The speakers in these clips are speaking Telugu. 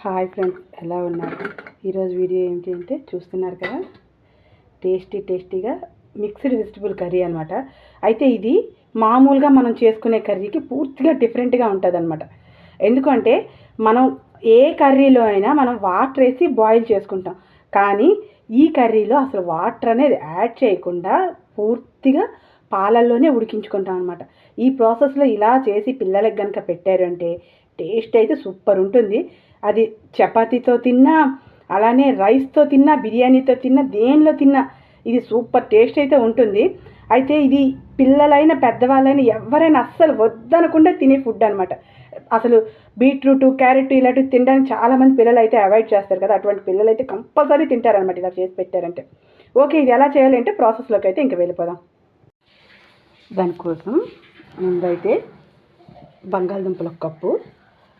హాయ్ ఫ్రెండ్స్ ఎలా ఉన్నారు? ఈరోజు వీడియో ఏంటి అంటే చూస్తున్నారు కదా? టేస్టీ టేస్టీగా మిక్స్డ్ వెజిటబుల్ కర్రీ అనమాట అయితే ఇది మామూలుగా మనం చేసుకునే కర్రీకి పూర్తిగా డిఫరెంట్గా ఉంటుంది అనమాట ఎందుకంటే మనం ఏ కర్రీలో అయినా మనం వాటర్ వేసి బాయిల్ చేసుకుంటాం. కానీ ఈ కర్రీలో అసలు వాటర్ అనేది యాడ్ చేయకుండా పూర్తిగా పాలల్లోనే ఉడికించుకుంటాం అనమాట ఈ ప్రాసెస్లో ఇలా చేసి పిల్లలకు కనుక పెట్టారంటే టేస్ట్ అయితే సూపర్ ఉంటుంది. అది చపాతీతో తిన్నా అలానే రైస్తో తిన్నా బిర్యానీతో తిన్నా దేనిలో తిన్నా ఇది సూపర్ టేస్ట్ అయితే ఉంటుంది. అయితే ఇది పిల్లలైన పెద్దవాళ్ళైనా ఎవరైనా అస్సలు వద్దనకుండా తినే ఫుడ్ అనమాట అసలు బీట్రూట్ క్యారెట్ ఇలాంటివి తినడానికి చాలామంది పిల్లలు అయితే అవాయిడ్ చేస్తారు కదా. అటువంటి పిల్లలు అయితే కంపల్సరీ తింటారనమాట ఇలా చేసి పెట్టారంటే. ఓకే ఇది ఎలా చేయాలంటే ప్రాసెస్లోకి అయితే ఇంక వెళ్ళిపోదాం. దానికోసం ముందైతే బంగాళదుంపలు ఒక కప్పు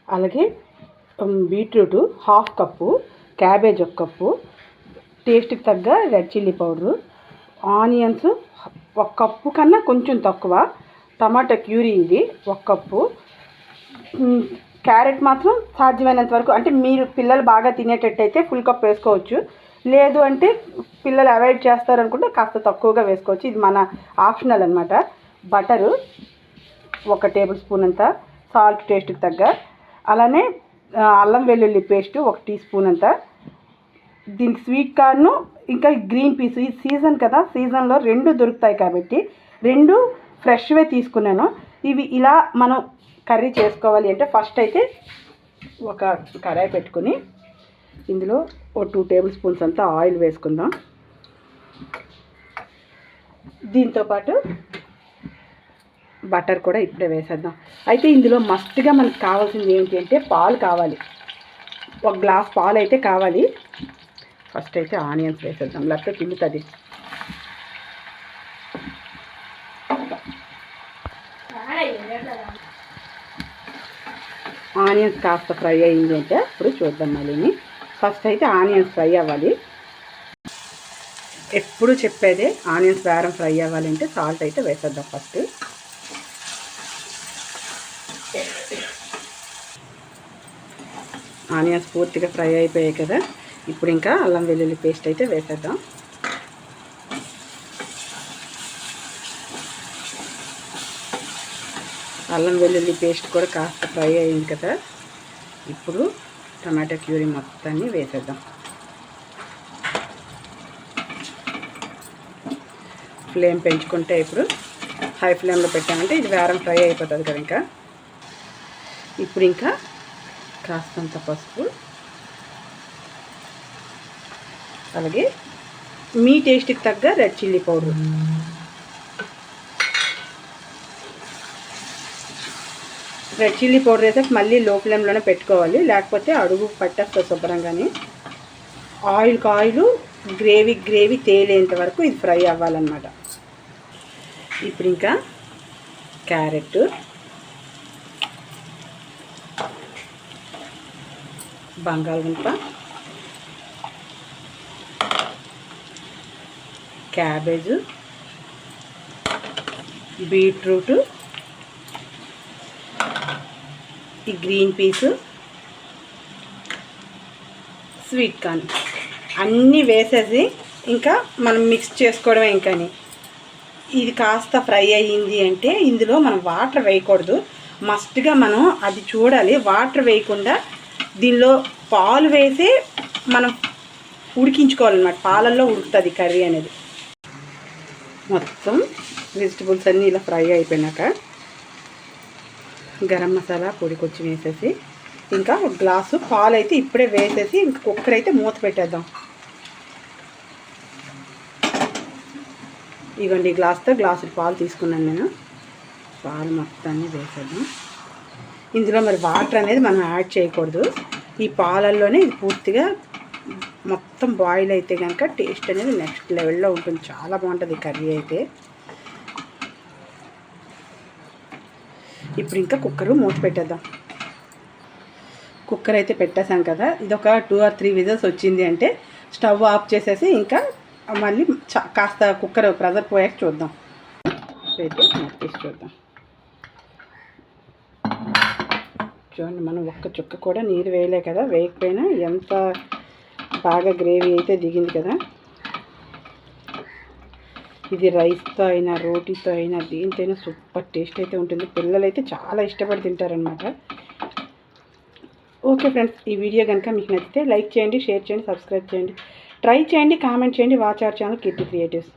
అలాగే బీట్రూట్ హాఫ్ కప్పు క్యాబేజ్ ఒక కప్పు టేస్ట్కి తగ్గ రెడ్ చిల్లీ పౌడరు ఆనియన్స్ ఒక కప్పు కన్నా కొంచెం తక్కువ టమాటా క్యూరీ ఇది ఒక కప్పు క్యారెట్ మాత్రం సాధ్యమైనంత వరకు అంటే మీరు పిల్లలు బాగా తినేటట్టయితే ఫుల్ కప్ వేసుకోవచ్చు లేదు అంటే పిల్లలు అవాయిడ్ చేస్తారనుకుంటే కాస్త తక్కువగా వేసుకోవచ్చు ఇది మన ఆప్షనల్ అనమాట బటరు ఒక టేబుల్ స్పూన్ అంత సాల్ట్ టేస్ట్కి తగ్గ అలానే అల్లం వెల్లుల్లి పేస్ట్ ఒక టీ స్పూన్ అంత. దీనికి స్వీట్ కార్న్ ఇంకా గ్రీన్ పీస్ ఈ సీజన్ కదా సీజన్లో రెండు దొరుకుతాయి కాబట్టి రెండు ఫ్రెష్వే తీసుకున్నాను. ఇవి ఇలా మనం కర్రీ చేసుకోవాలి అంటే ఫస్ట్ అయితే ఒక కడాయి పెట్టుకుని ఇందులో ఓ టూ టేబుల్ స్పూన్స్ అంతా ఆయిల్ వేసుకుందాం. దీంతోపాటు బటర్ కూడా ఇప్పుడే వేసేద్దాం. అయితే ఇందులో మస్ట్గా మనకు కావాల్సింది ఏంటి అంటే పాలు కావాలి. ఒక గ్లాస్ పాలు అయితే కావాలి. ఫస్ట్ అయితే ఆనియన్స్ వేసేద్దాం. లేకపోతే తిండుతుంది. ఆనియన్స్ కాస్త ఫ్రై అయింది అంటే ఇప్పుడు చూద్దాం మళ్ళీ. ఫస్ట్ అయితే ఆనియన్స్ ఫ్రై అవ్వాలి. ఎప్పుడు చెప్పేదే ఆనియన్స్ వేరం ఫ్రై అవ్వాలంటే సాల్ట్ అయితే వేసేద్దాం ఫస్ట్. ఆనియన్స్ పూర్తిగా ఫ్రై అయిపోయాయి కదా. ఇప్పుడు ఇంకా అల్లం వెల్లుల్లి పేస్ట్ అయితే వేసేద్దాం. అల్లం వెల్లుల్లి పేస్ట్ కూడా కాస్త ఫ్రై అయింది కదా. ఇప్పుడు టమాటా క్యూరీ మొత్తాన్ని వేసేద్దాం. ఫ్లేమ్ పెంచుకుంటే ఇప్పుడు హై ఫ్లేమ్లో పెట్టామంటే ఇది వేరం ఫ్రై అయిపోతుంది కదా ఇంకా. ఇప్పుడు ఇంకా కాస్తంత పసుపు. అలాగే మీ టేస్ట్కి తగ్గ red chilli powder red chilli powder అయితే మళ్ళీ లో ఫ్లేమ్లోనే పెట్టుకోవాలి. లేకపోతే అడుగు పట్టేస్తుంది శుభ్రంగానే. ఆయిల్కి ఆయిల్ గ్రేవీ గ్రేవీ తేలేంత వరకు ఇది ఫ్రై అవ్వాలన్నమాట. ఇప్పుడు ఇంకా క్యారెట్. బంగాళదుంప క్యాబేజ్ బీట్రూట్ ఈ గ్రీన్ పీస్ స్వీట్ కార్న్. అన్నీ వేసేసి ఇంకా మనం మిక్స్ చేసుకోవడమే ఇంకాని ఇది కాస్త ఫ్రై అయ్యింది అంటే ఇందులో మనం వాటర్ వేయకూడదు. మస్ట్గా మనం అది చూడాలి. వాటర్ వేయకుండా దీనిలో పాలు వేసి మనం ఉడికించుకోవాలన్నమాట. పాలల్లో ఉడుకుతుంది కర్రీ అనేది. మొత్తం వెజిటబుల్స్ అన్నీ ఇలా ఫ్రై అయిపోయినాక గరం మసాలా పొడి కొంచెం వేసేసి ఇంకా గ్లాసు పాలు అయితే ఇప్పుడే వేసేసి ఇంకా కుక్కర్ అయితే మూత పెట్టేద్దాం. ఇవ్వండి గ్లాస్తో గ్లాసు పాలు తీసుకున్నాను నేను. పాలు మొత్తాన్ని వేసేద్దాం. ఇందులో మరి వాటర్ అనేది మనం యాడ్ చేయకూడదు. ఈ పాలల్లోనే ఇది పూర్తిగా మొత్తం బాయిల్ అయితే కనుక టేస్ట్ అనేది నెక్స్ట్ లెవెల్లో ఉంటుంది. చాలా బాగుంటుంది కర్రీ అయితే. ఇప్పుడు ఇంకా కుక్కరు మూత పెట్టేద్దాం. కుక్కర్ అయితే పెట్టేసాం కదా. ఇది ఒక టూ ఆర్ త్రీ విజల్స్ వచ్చింది అంటే స్టవ్ ఆఫ్ చేసేసి ఇంకా మళ్ళీ చ- కాస్త కుక్కర్ ప్రెజర్ పోయాక చూద్దాం. పెట్టి మూత తీసి చూద్దాం. చూడండి మనం ఒక్క చుక్క కూడా నీరు వేయలే కదా. వేయకపోయినా ఎంత బాగా గ్రేవీ అయితే దిగింది కదా. ఇది రైస్తో అయినా రోటీతో అయినా దీంతో అయినా సూపర్ టేస్ట్ అయితే ఉంటుంది. పిల్లలు అయితే చాలా ఇష్టపడి తింటారనమాట ఓకే ఫ్రెండ్స్ ఈ వీడియో కనుక మీకు నచ్చితే లైక్ చేయండి షేర్ చేయండి సబ్స్క్రైబ్ చేయండి. ట్రై చేయండి కామెంట్ చేయండి. Watch our channel Keerthi creatives.